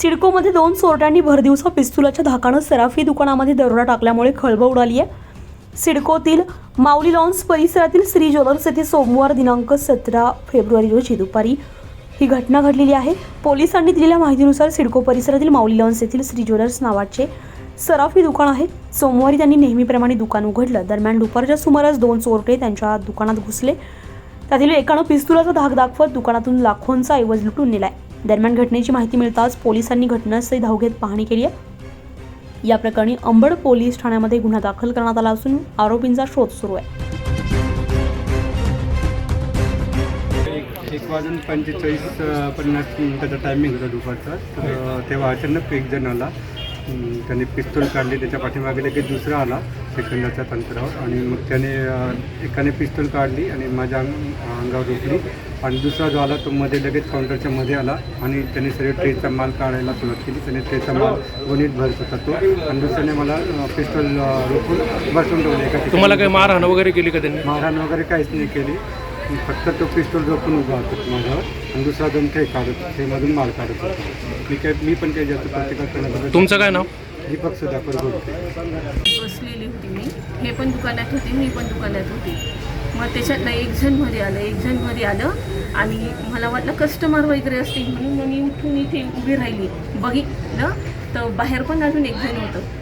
सिडकोमध्ये दोन चोरट्यांनी भरदिवसा पिस्तुलाच्या धाकानं सराफी दुकानामध्ये दरोडा टाकल्यामुळे खळबळ उडाली आहे. सिडकोतील माऊली लॉन्स परिसरातील श्री ज्वेलर्स येथे सोमवार दिनांक सतरा फेब्रुवारी रोजी दुपारी ही घटना घडलेली आहे. पोलिसांनी दिलेल्या माहितीनुसार सिडको परिसरातील माऊली लॉन्स येथील श्री ज्वेलर्स नावाचे सराफी दुकान आहे. सोमवारी त्यांनी नेहमीप्रमाणे दुकान उघडलं. दरम्यान दुपारच्या सुमारास दोन चोरटे त्यांच्या दुकानात घुसले. त्यातील एकानं पिस्तुलाचा धाक दाखवत दुकानातून लाखोंचा ऐवज लुटून नेलाय. दरम्यान घटनेची माहिती मिळताच पोलिसांनी घटनास्थळी धाव घेत पाहणी केली आहे. या प्रकरणी अंबड पोलीस ठाण्यामध्ये गुन्हा दाखल करण्यात आला असून आरोपींचा शोध सुरू आहे. एक वाजून पंचेचाळीस पन्नास मिनिटाचा टायमिंग होता दुपारचा. तेव्हा अचानक एक जण आला. त्याने पिस्तूल काढली त्याच्या पाठीमागे लगेच दुसरा आला सेकंदाच्या अंतरावर आणि मग त्याने एकाने पिस्तूल काढली आणि माझ्या अंग- अंगावर रोखली आणि दुसरा जो आला तो मध्ये लगेच काउंटरच्या मध्ये आला आणि त्याने सगळे ट्रेचा माल काढायला सुरुवात केली. त्याने ट्रेचा माल गोणीत भरत होता तो. आणि दुसऱ्याने मला पिस्तूल रोखून बसवून ठेवलं. एका. तुम्हाला काही मारहाण वगैरे केली का त्यांनी? मारहाण वगैरे काहीच नाही केली. फक्त तो पिस्तूल रोखून उभा होता माझ्यावर आणि दुसरा दोन काही काढत ते मधून माल काढत होता. मी काय मी पण काही जास्त प्रतिकार करण्याबद्दल तुमचं काय नाव? दीपक सुधाकर बोलते बसलेली होती मी. हे पण दुकानात होते मी पण दुकानात होती. मग त्याच्यातलं एक जणमध्ये आलं एक जणमध्ये आलं आणि मला वाटलं कस्टमर वगैरे असतील म्हणून मग मी उठून इथे उभी राहिली. बघितलं तर बाहेर पण अजून एक जण होतं.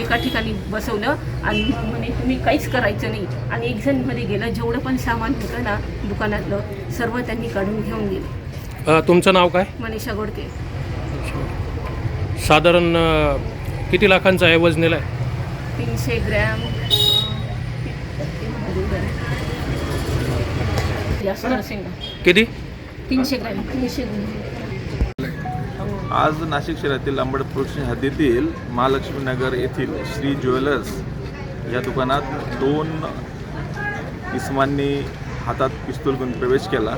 एका ठिकाणी बसवलं आणि म्हणे तुम्ही काहीच करायचं नाही. आणि एक जणमध्ये गेलं जेवढं पण सामान होतं ना दुकानातलं सर्व त्यांनी काढून घेऊन गेले. तुमचं नाव काय? मनीषा गोडके. साधारण किती लाखांचा ऐवज नेलाय तीनशे ग्रॅम जास्त असेल ना. किती? तीनशे ग्रॅम तीनशे ग्रॅम. आज नाशिक शहरातील लांबड पोलीस हद्दीतील महालक्ष्मी नगर येथील श्री ज्वेलर्स या दुकानात दोन इस्मांनी हातात पिस्तूल घेऊन प्रवेश केला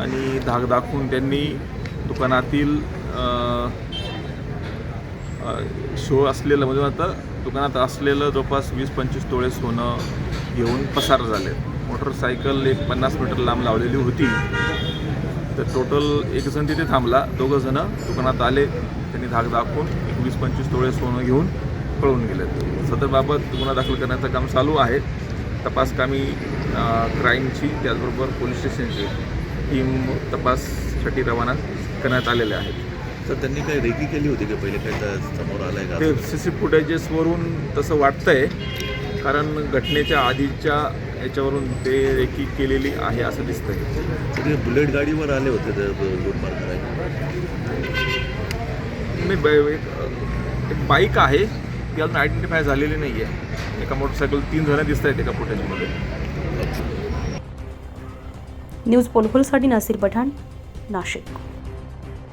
आणि धाक दाखवून त्यांनी दुकानातील शो असलेलं म्हणजे आता दुकानात असलेलं जवळपास वीस पंचवीस तोळे सोनं घेऊन पसार झाले. मोटरसायकल एक पन्नास मीटर लांब लावलेली होती. तर टोटल एक जण तिथे थांबला. दोघं जण दुकानात आले. त्यांनी धाक दाखवून एक वीस पंचवीस तोळे सोनं घेऊन पळून गेलेत. सदरबाबत गुन्हा दाखल करण्याचं काम चालू आहे. तपास कामी अं, क्राईमची त्याचबरोबर पोलीस स्टेशनची टीम तपाससाठी रवाना करण्यात आलेले आहेत. तर त्यांनी काही रेकी केली होती का पहिले? काय त्या समोर आलंय का? ते सी सी फुटेजेसवरून तसं वाटतंय. कारण घटनेच्या आधीच्या याच्यावरून ते रेकी केलेली आहे असं दिसतंय. ते बुलेट गाडीवर आले होते ते लूटमार करायला नाही एक एक बाईक आहे ती अजून आयडेंटिफाय झालेली नाही आहे एका मोटरसायकल तीन जणं दिसत आहेत एका फुटेजमध्ये न्यूज पोलखोलसाठी नासिर पठाण नाशिक.